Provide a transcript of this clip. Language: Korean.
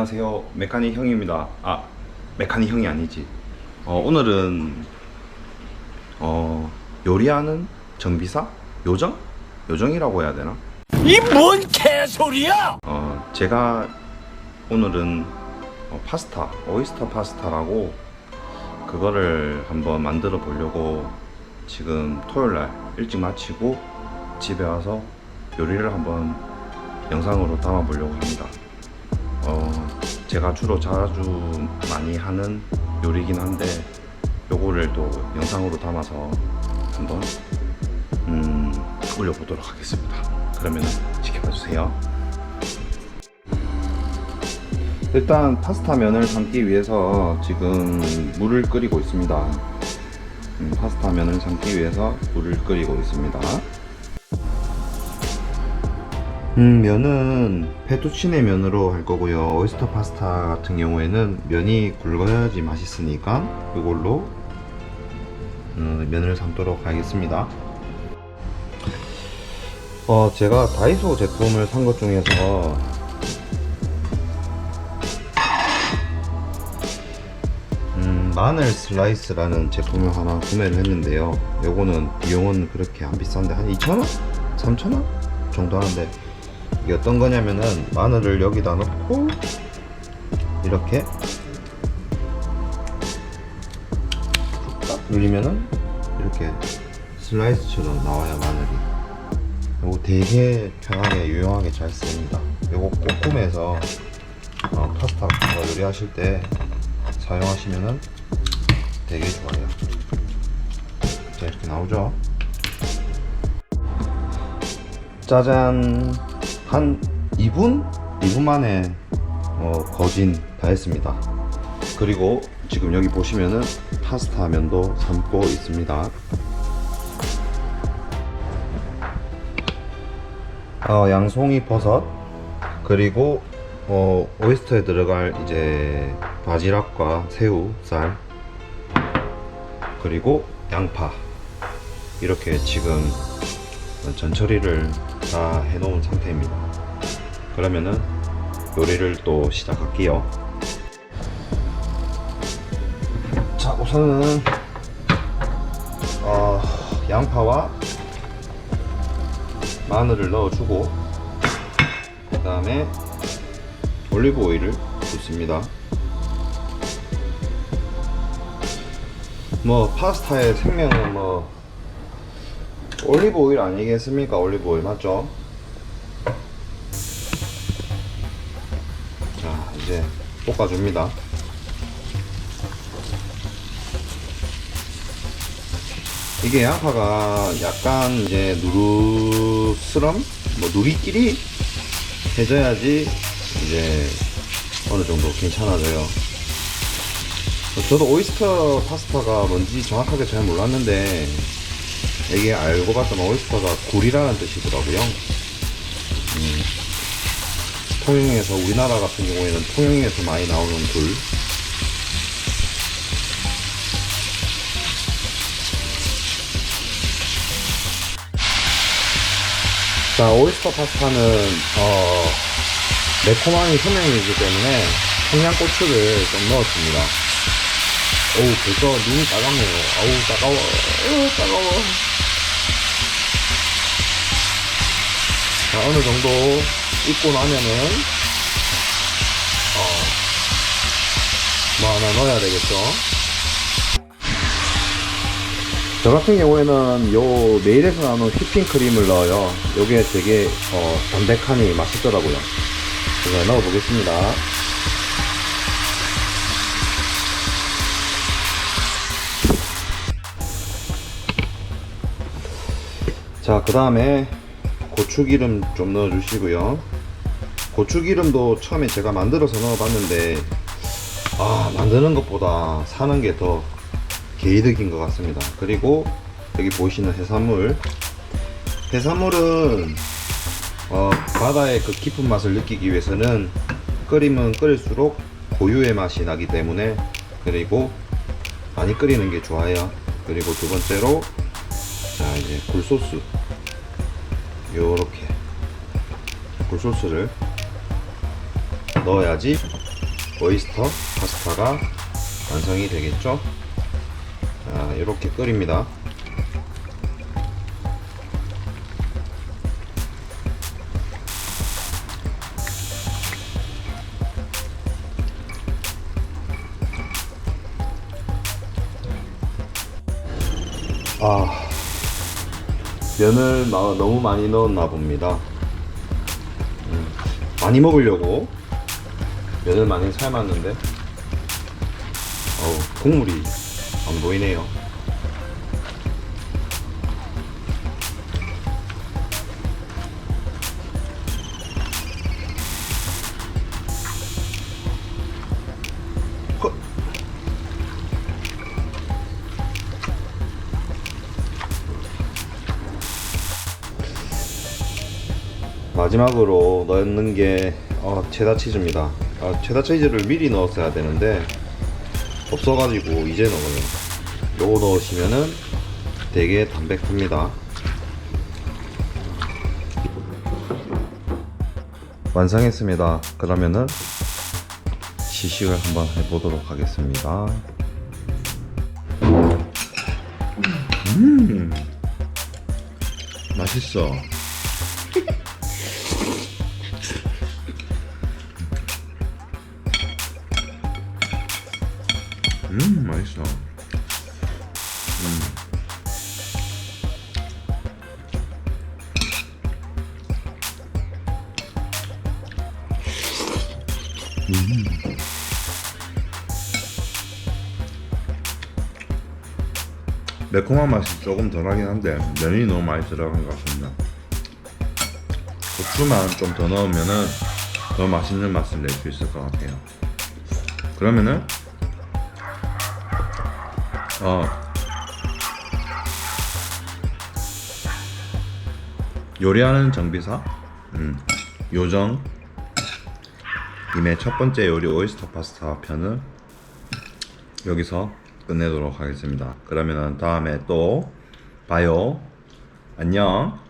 안녕하세요 메카닉 형입니다 아 메카닉 형이 아니지 어, 오늘은 어, 요리하는 정비사? 요정? 요정이라고 해야 되나? 이 뭔 개소리야! 어, 제가 오늘은 어, 파스타 오이스터 파스타라고 그거를 한번 만들어 보려고 지금 토요일날 일찍 마치고 집에 와서 요리를 한번 영상으로 담아 보려고 합니다 어, 제가 주로 자주 많이 하는 요리긴 한데 요거를 또 영상으로 담아서 한번 음, 올려보도록 하겠습니다. 그러면 지켜봐 주세요. 일단 파스타 면을 삶기 위해서 지금 물을 끓이고 있습니다. 음, 파스타 면을 삶기 위해서 물을 끓이고 있습니다. 음, 면은 페투치네 면으로 할 거고요. 오이스터 파스타 같은 경우에는 면이 굵어야지 맛있으니까 이걸로 음, 면을 삶도록 하겠습니다. 어, 제가 다이소 제품을 산 것 중에서 음, 마늘 슬라이스라는 제품을 하나 구매를 했는데요. 요거는 비용은 그렇게 안 비싼데 한 2,000원? 3,000원? 정도 하는데 이게 어떤 거냐면은 마늘을 여기다 넣고 이렇게 딱 눌리면은 이렇게 슬라이스처럼 나와요 마늘이. 요거 되게 편하게 유용하게 잘 쓰입니다. 요거 꼬꾸매서 어, 파스타 같은 거 요리하실 때 사용하시면은 되게 좋아요. 자 이렇게 나오죠? 짜잔 한 2분? 2분 만에 어, 거진 다 했습니다. 그리고 지금 여기 보시면은 파스타 면도 삶고 있습니다. 어, 양송이 버섯. 그리고 어, 오이스터에 들어갈 이제 바지락과 새우 쌀. 그리고 양파. 이렇게 지금 전처리를 다 해놓은 상태입니다. 그러면은 요리를 또 시작할게요. 자, 우선은 어, 양파와 마늘을 넣어주고 그 다음에 올리브 오일을 붓습니다. 뭐 파스타의 생명은 뭐 올리브 오일 아니겠습니까? 올리브 오일 맞죠? 자 이제 볶아줍니다. 이게 양파가 약간 이제 누르스럼 뭐 누리끼리 해져야지 이제 어느 정도 괜찮아져요. 저도 오이스터 파스타가 뭔지 정확하게 잘 몰랐는데 이게 알고 봤더니 오이스터가 굴이라는 뜻이더라고요. 음, 통영에서 우리나라 같은 경우에는 통영에서 많이 나오는 굴. 자, 오이스터 파스타는 어, 매콤함이 선명이기 때문에 청양고추를 좀 넣었습니다. 어우, 벌써 눈이 따갑네요. 아우, 따가워. 어, 따가워. 자, 어느 정도 익고 나면은, 어, 뭐 하나 넣어야 되겠죠. 저 같은 경우에는 요 메일에서 나오는 휘핑크림을 넣어요. 요게 되게, 어, 담백하니 맛있더라고요. 그래서 넣어 보겠습니다. 자, 그 다음에 고추기름 좀 넣어주시고요. 고추기름도 처음에 제가 만들어서 넣어봤는데, 아, 만드는 것보다 사는 게 더 개이득인 것 같습니다. 그리고 여기 보이시는 해산물. 해산물은, 어, 바다의 그 깊은 맛을 느끼기 위해서는 끓이면 끓일수록 고유의 맛이 나기 때문에, 그리고 많이 끓이는 게 좋아요. 그리고 두 번째로, 자 이제 굴소스 요렇게 굴소스를 넣어야지 오이스터 파스타가 완성이 되겠죠? 자, 이렇게 끓입니다. 아, 면을 마- 너무 많이 넣었나 봅니다. 음, 많이 먹으려고 면을 많이 삶았는데, 어우, 국물이 안 보이네요. 마지막으로 넣는 게 어, 체다 치즈입니다. 아, 체다 치즈를 미리 넣었어야 되는데 없어가지고 이제 넣어요. 요거 넣으시면은 되게 담백합니다. 완성했습니다. 그러면은 시식을 한번 해보도록 하겠습니다. 음, 맛있어. 맛있어 음. 음. 매콤한 맛이 조금 덜하긴 한데 면이 너무 많이 들어간 것 같습니다 고추만 좀 더 넣으면은 더 맛있는 맛을 낼 수 있을 것 같아요 그러면은 어. 요리하는 정비사, 음, 요정, 님의 첫 번째 요리 오이스터 파스타 편은 여기서 끝내도록 하겠습니다. 그러면 다음에 또 봐요. 안녕.